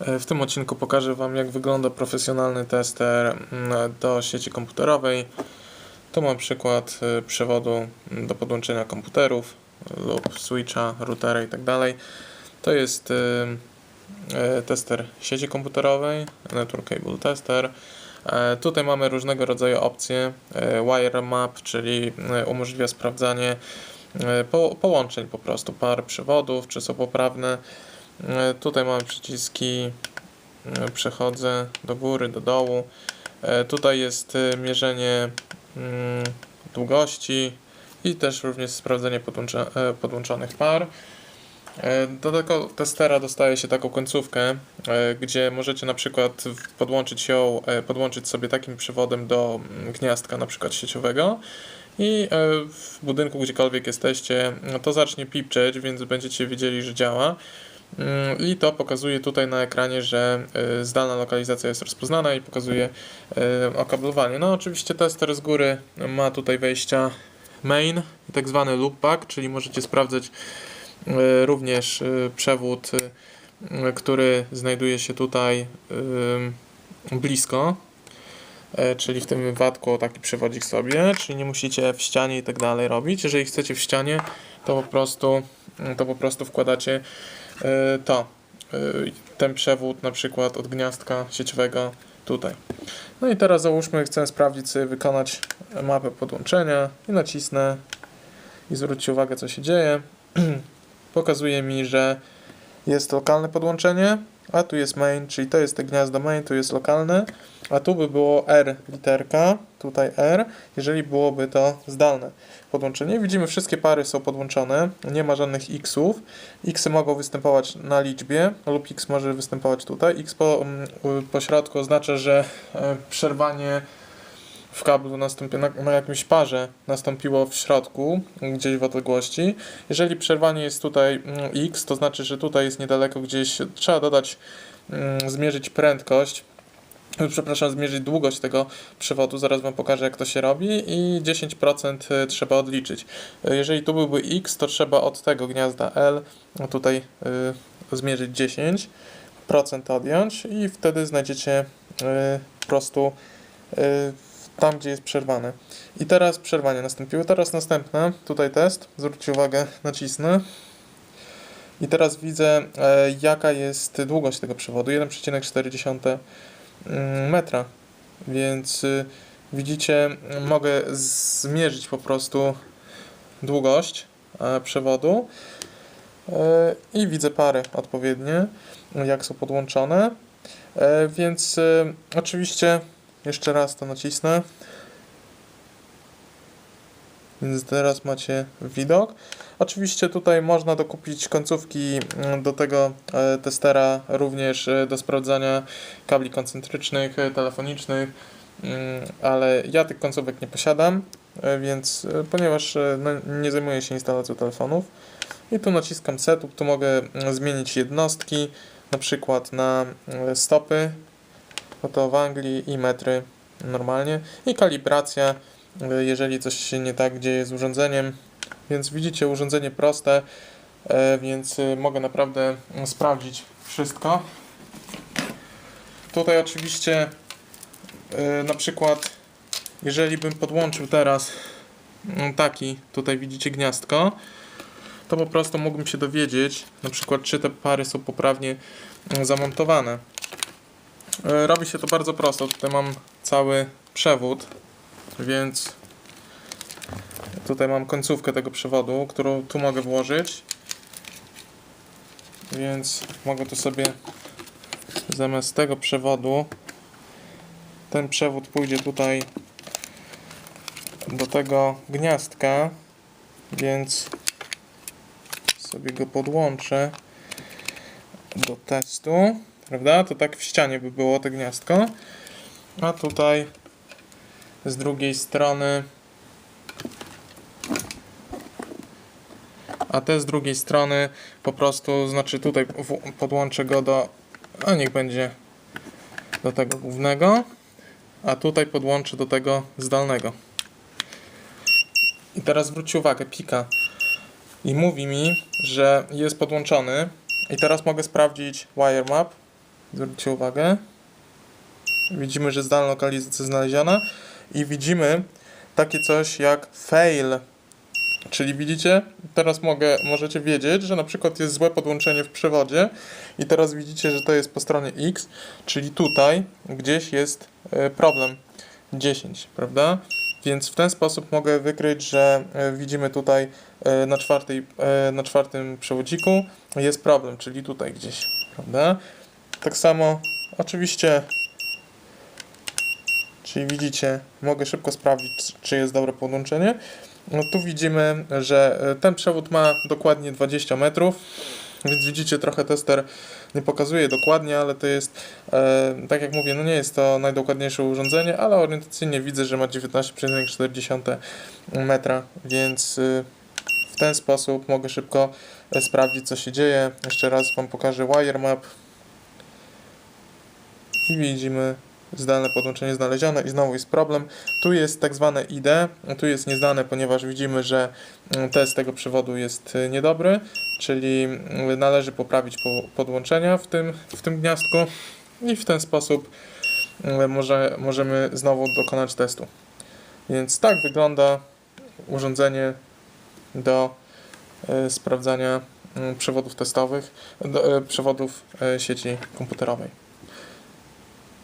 E, W tym odcinku pokażę Wam, jak wygląda profesjonalny tester mm, do sieci komputerowej. Tu mam przykład e, przewodu mm, do podłączenia komputerów lub switcha, routera itd. To jest e, e, tester sieci komputerowej, Network Cable Tester. E, Tutaj mamy różnego rodzaju opcje. E, Wire Map, czyli e, umożliwia sprawdzanie e, po, połączeń po prostu, par przewodów, czy są poprawne. E, Tutaj mamy przyciski, e, przechodzę do góry, do dołu. E, Tutaj jest mierzenie mm, długości i też również sprawdzenie podłączonych par. Do tego testera dostaje się taką końcówkę, gdzie możecie na przykład podłączyć ją, podłączyć sobie takim przewodem do mm, gniazdka na przykład sieciowego i w budynku gdziekolwiek jesteście, no to zacznie pipczeć, więc będziecie wiedzieli, że działa. Mm, I to pokazuje tutaj na ekranie, że e, zdalna lokalizacja jest rozpoznana i pokazuje e, okablowanie. No oczywiście tester z góry ma tutaj wejścia main tak zwany loopback, czyli możecie sprawdzać e, również przewód, który znajduje się tutaj blisko, czyli w tym wypadku taki przewodzik sobie, czyli nie musicie w ścianie i tak dalej robić. Jeżeli chcecie w ścianie, to po prostu, to po prostu wkładacie to, e, ten przewód na przykład od gniazdka sieciowego tutaj. No i teraz załóżmy, chcę sprawdzić sobie, wykonać mapę podłączenia i nacisnę i zwróćcie uwagę, co się dzieje. Pokazuje mi, że jest lokalne podłączenie, a tu jest main, czyli to jest te gniazdo main, tu jest lokalne, a tu by było R literka, tutaj R, jeżeli byłoby to zdalne podłączenie. Widzimy, wszystkie pary są podłączone, nie ma żadnych xów. Xy mogą występować na liczbie, lub x może występować tutaj. X po, mm, po środku oznacza, że e, przerwanie w kablu nastąpi, na, na jakimś parze nastąpiło w środku, gdzieś w odległości. Jeżeli przerwanie jest tutaj mm, x, to znaczy, że tutaj jest niedaleko gdzieś, trzeba dodać, mm, zmierzyć prędkość, e, przepraszam, zmierzyć długość tego przewodu, zaraz Wam pokażę jak to się robi i 10% trzeba odliczyć. E, Jeżeli tu byłby x, to trzeba od tego gniazda L no tutaj y, zmierzyć 10%, odjąć i wtedy znajdziecie y, po prostu y, tam, gdzie jest przerwane. I teraz przerwanie nastąpiło. Teraz następne, tutaj test, zwróćcie uwagę, nacisnę. I teraz widzę, e, jaka jest długość tego przewodu, 1,4 mm, metra. Więc y, widzicie, mogę zmierzyć po prostu długość e, przewodu e, i widzę pary odpowiednie, jak są podłączone. E, Więc y, oczywiście jeszcze raz to nacisnę. Więc teraz macie widok. Oczywiście tutaj można dokupić końcówki mm, do tego e, testera również e, do sprawdzania kabli koncentrycznych, e, telefonicznych, mm, ale ja tych końcówek nie posiadam, więc ponieważ no, nie zajmuję się instalacją telefonów i tu naciskam setup, tu mogę mm, zmienić jednostki, na przykład na stopy, no to w Anglii i metry normalnie i kalibracja, e, jeżeli coś się nie tak dzieje z urządzeniem, więc widzicie urządzenie proste, e, więc e, mogę naprawdę sprawdzić wszystko. Tutaj oczywiście e, na przykład jeżeli bym podłączył teraz mm, taki, tutaj widzicie gniazdko, to po prostu mógłbym się dowiedzieć, na przykład czy te pary są poprawnie mm, zamontowane. E, Robi się to bardzo prosto. Tutaj mam cały przewód, więc tutaj mam końcówkę tego przewodu, którą tu mogę włożyć. Więc mogę tu sobie zamiast tego przewodu ten przewód pójdzie tutaj do tego gniazdka, więc sobie go podłączę do testu prawda? To tak w ścianie by było to gniazdko. A tutaj z drugiej strony a te z drugiej strony po prostu, znaczy tutaj podłączę go do, a niech będzie do tego głównego, a tutaj podłączę do tego zdalnego. I teraz zwróćcie uwagę, pika i mówi mi, że jest podłączony i teraz mogę sprawdzić wire map Zwróćcie uwagę. Widzimy, że zdalna lokalizacja znaleziona i widzimy takie coś jak fail. Czyli widzicie, teraz mogę, możecie wiedzieć, że na przykład jest złe podłączenie w przewodzie i teraz widzicie, że to jest po stronie X, czyli tutaj gdzieś jest e, problem 10, prawda? Więc w ten sposób mogę wykryć, że e, widzimy tutaj e, na, czwartej, na czwartym przewodziku jest problem, czyli tutaj gdzieś, prawda? Tak samo, oczywiście, czyli widzicie, mogę szybko sprawdzić, czy- jest dobre podłączenie. No tu widzimy, że e, ten przewód ma dokładnie 20 metrów, więc widzicie, trochę tester nie pokazuje dokładnie, ale to jest, e, tak jak mówię, no nie jest to najdokładniejsze urządzenie, ale orientacyjnie widzę, że ma 19,4 metra, więc y, w ten sposób mogę szybko e, sprawdzić, co się dzieje. Jeszcze raz Wam pokażę wire map i widzimy zdalne podłączenie znalezione i znowu jest problem. Tu jest tak zwane ID, tu jest niezdane, ponieważ widzimy, że mm, test tego przewodu jest y, niedobry, czyli mm, należy poprawić po- podłączenia w tym, w tym gniazdku i w ten sposób mm, może, możemy znowu dokonać testu. Więc tak wygląda urządzenie do y, sprawdzania przewodów testowych, do, y, przewodów sieci komputerowej.